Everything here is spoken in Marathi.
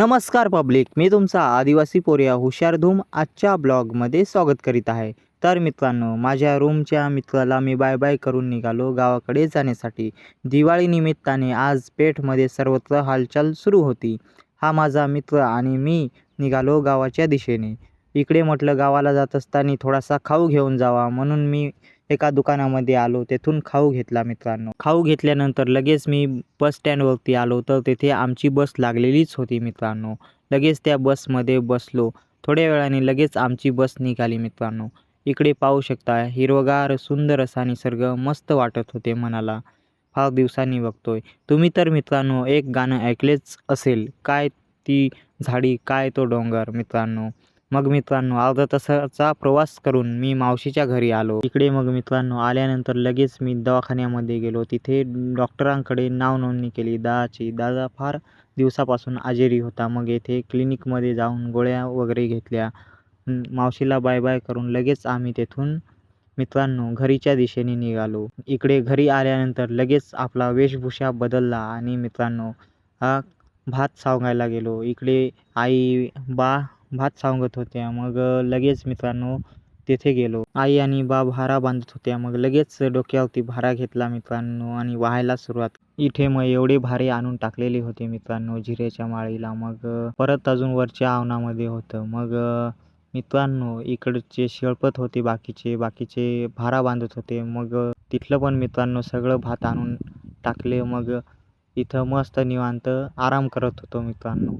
नमस्कार पब्लिक मी तुमचा आदिवासी पोर्या हुशार धूम आजच्या ब्लॉगमध्ये स्वागत करीत आहे. तर मित्रांनो माझ्या रूमच्या मित्राला मी बाय बाय करून निघालो गावाकडे जाण्यासाठी. दिवाळी निमित्ताने आज पेठमध्ये सर्वत्र हालचाल सुरू होती. हा माझा मित्र आणि मी निघालो गावाच्या दिशेने. इकडे म्हटलं गावाला जात असताना थोडासा खाऊ घेऊन जावा म्हणून मी एका दुकानामध्ये आलो तेथून खाऊ घेतला मित्रांनो. खाऊ घेतल्यानंतर लगेच मी बस स्टँडवरती आलो तर तेथे आमची बस लागलेलीच होती मित्रांनो. लगेच त्या बसमध्ये बसलो. थोड्या वेळाने लगेच आमची बस निघाली मित्रांनो. इकडे पाहू शकता हिरवगार सुंदर असा निसर्ग मस्त वाटत होते मनाला. फार दिवसांनी बघतोय. तुम्ही तर मित्रांनो एक गाणं ऐकलेच असेल. काय ती झाडी काय तो डोंगर मित्रांनो. मग मित्रांनो अर्धा तासाचा प्रवास करून मी मावशीच्या घरी आलो. इकडे मग मित्रांनो आल्यानंतर लगेच मी दवाखान्यामध्ये गेलो. तिथे डॉक्टरांकडे नाव नोंदणी केली. दादाची दादा फार दिवसापासून आजेरी होता. मग येथे क्लिनिकमध्ये जाऊन गोळ्या वगैरे घेतल्या. मावशीला बाय बाय करून लगेच आम्ही तेथून मित्रांनो घरीच्या दिशेने निघालो. इकडे घरी आल्यानंतर लगेच आपला वेशभूषा बदलला आणि मित्रांनो हा भात सावगायला गेलो. इकडे आई बा भात सांगत होत्या. मग लगेच मित्रांनो तेथे गेलो. आई आणि बा भारा बांधत होत्या. मग लगेच डोक्यावरती भारा घेतला मित्रांनो आणि वाहायला सुरुवात इथे मग एवढे भारे आणून टाकलेले होते मित्रांनो जिऱ्याच्या माळीला. मग परत अजून वरच्या आवनामध्ये होतं. मग मित्रांनो इकडचे शेळपत होते बाकीचे. बाकीचे भारा बांधत होते. मग तिथलं पण मित्रांनो सगळं भात आणून टाकले. मग इथं मस्त निवांत आराम करत होतो मित्रांनो.